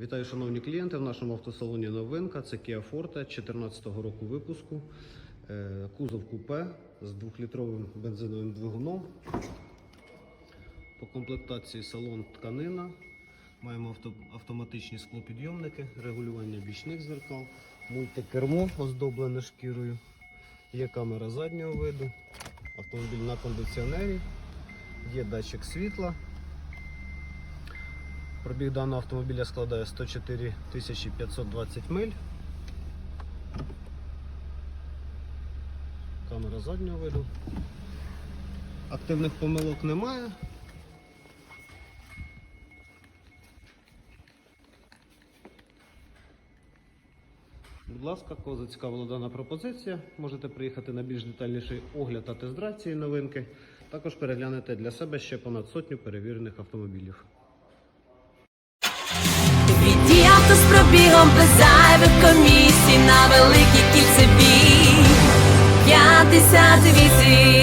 Вітаю, шановні клієнти. В нашому автосалоні новинка. Це Kia Forte 2014 року випуску. Е, Кузов купе з 2-літровим бензиновим двигуном. По комплектації салон тканина. Маємо авто, автоматичні склопідйомники, регулювання бічних зеркал, мультикермо оздоблене шкірою. Є камера заднього виду, автомобіль на кондиціонері, є датчик світла. Пробіг даного автомобіля складає 104 520 миль. Камера заднього виду. Активних помилок немає. Будь ласка, кого зацікавила дана пропозиція, можете приїхати на більш детальніший огляд та тест-драйв цієї новинки. Також переглянете для себе ще понад сотню перевірених автомобілів. Віді авто з пробігом без зайвих комісій. На великій кільцевій 58